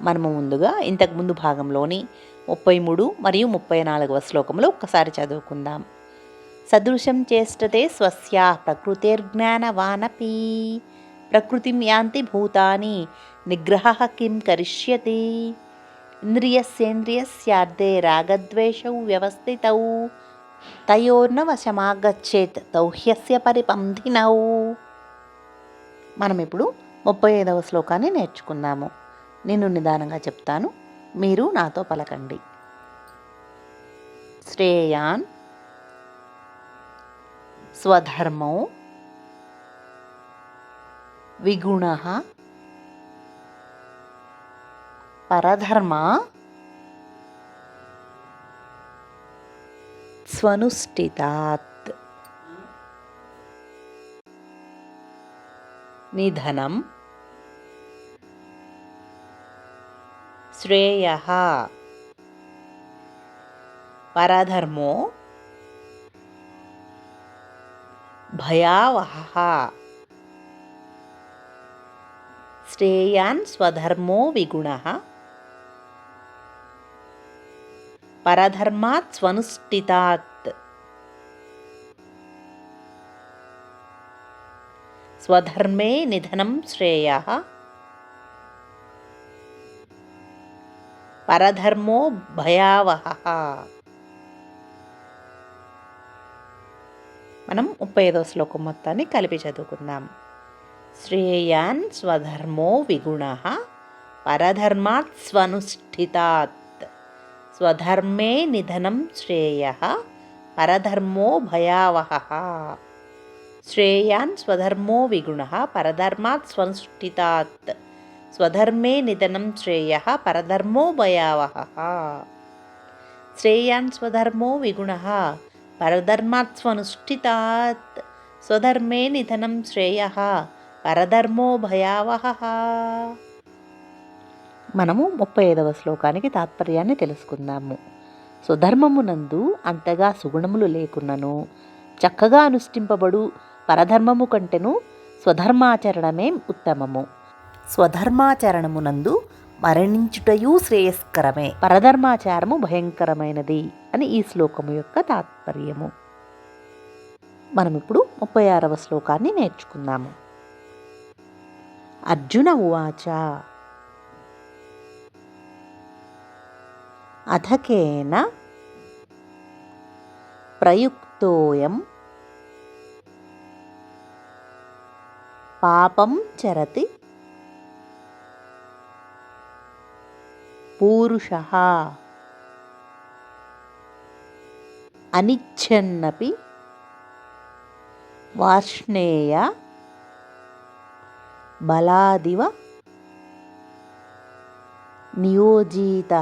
మనము ముందుగా ఇంతకుముందు భాగంలోని ముప్పై మూడు మరియు ముప్పై నాలుగవ శ్లోకములు ఒక్కసారి చదువుకుందాం. సదృశం చేష్టతే స్వస్యా ప్రకృతిర్జ్ఞానవానపి. ప్రకృతిం యాంతి భూతాని నిగ్రహ కిం కరిష్యతి. ఇంద్రియస్యేంద్రియస్యార్థే రాగద్వేషౌ వ్యవస్థితౌ. తయోర్న వశమాగచ్చేత్ తౌహ్యస్య పరిపంధినౌ మనం ఇప్పుడు ముప్పై ఐదవ శ్లోకాన్ని నేర్చుకుందాము. నేను నిదానంగా చెప్తాను. మీరు నాతో పలకండి. శ్రేయాన్ స్వధర్మో విగుణ పరధర్మ స్వనుష్ఠితాత్ నిధనం శ్రేయ. పరధర్మో భయావహ. శ్రేయాన్ స్వధర్మో విగుణ. పరధర్మాత్ స్వనుష్ఠితాత్. స్వధర్మే నిధనం శ్రేయ. పరధర్మో భయావహ. మనం ముప్పై ఐదో శ్లోకం మొత్తాన్ని కలిపి చదువుకుందాం. శ్రేయాన్ స్వధర్మో విగుణ పరధర్మాత్ స్వనుష్ఠితాత్. స్వధర్మే నిధనం శ్రేయ పరధర్మో భయావహ. శ్రేయాన్ స్వధర్మో విగుణ పరధర్మాత్ స్వనుష్ఠితాత్. స్వధర్మే నిధనం శ్రేయ పరధర్మో భయావహ. శ్రేయాన్ స్వధర్మో విగుణ పరధర్మాత్స్వనుష్ఠితాత్ స్వధర్మే నిధనం శ్రేయ పరధర్మో భయావహ. మనము ముప్పై ఐదవ శ్లోకానికి తాత్పర్యాన్ని తెలుసుకుందాము. స్వధర్మమునందు అంతగా సుగుణములు లేకున్నను చక్కగా అనుష్ఠింపబడు పరధర్మము కంటేను స్వధర్మాచరణమే ఉత్తమము. స్వధర్మాచరణమునందు మరణించుటయు శ్రేయస్కరమే. పరధర్మాచారము భయంకరమైనది అని ఈ శ్లోకము యొక్క తాత్పర్యము. మనం ఇప్పుడు ముప్పై ఆరవ శ్లోకాన్ని నేర్చుకుందాము. అర్జున ఉవాచ అథకేన ప్రయుక్తోయం పాపం చరతి పూరుష అనిచ్చన్నపి వార్ష్ణేయ బలాదివ నియోజిత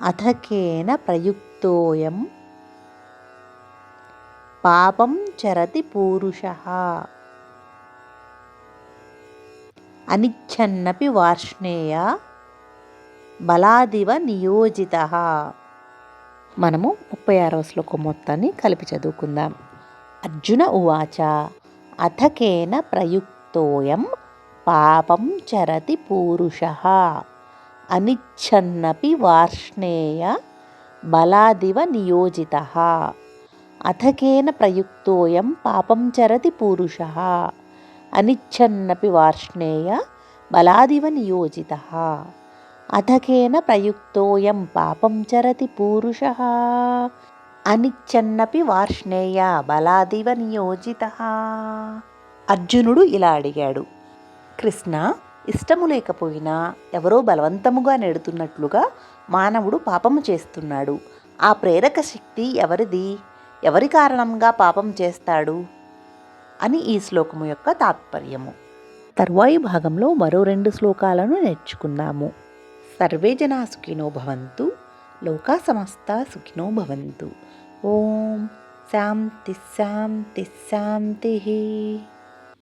అథకేన ప్రయుక్తోయం పాపం చరతి పూరుష అనిచ్ఛన్నపి వార్ష్ణేయ బలాదివ నియోజిత. మనము ముప్పై ఆరవ శ్లోకం మొత్తాన్ని కలిపి చదువుకుందాం. అర్జున ఉవాచ అథకేన ప్రయుక్తోయం పాపం చరతి పూరుష. అనిచ్ఛన్నపి వార్ష్ణేయ బలాదివ నియోజిత. అథకేన ప్రయుక్తోయం పాపం చరతి పూరుష. అనిచ్చన్నపి వార్ష్ణేయ బలాదివ నియోజిత అథకేన ప్రయుక్తోయం పాపం చరతి పూరుష. అనిచ్చన్నపి వార్ష్ణేయ బలాదివ నియోజిత అర్జునుడు ఇలా అడిగాడు కృష్ణ ఇష్టము లేకపోయినా ఎవరో బలవంతముగా నెడుతున్నట్లుగా మానవుడు పాపము చేస్తున్నాడు. ఆ ప్రేరక శక్తి ఎవరిది? ఎవరి కారణంగా పాపం చేస్తాడు? అని ఈ శ్లోకము యొక్క తాత్పర్యము. తర్వాయి భాగంలో మరో రెండు శ్లోకాలను నేర్చుకున్నాము సర్వే జనా సుఖినో భవంతు లోకా సమస్త సుఖినో భవంతు. ఓం శాంతి శాంతి శాంతి.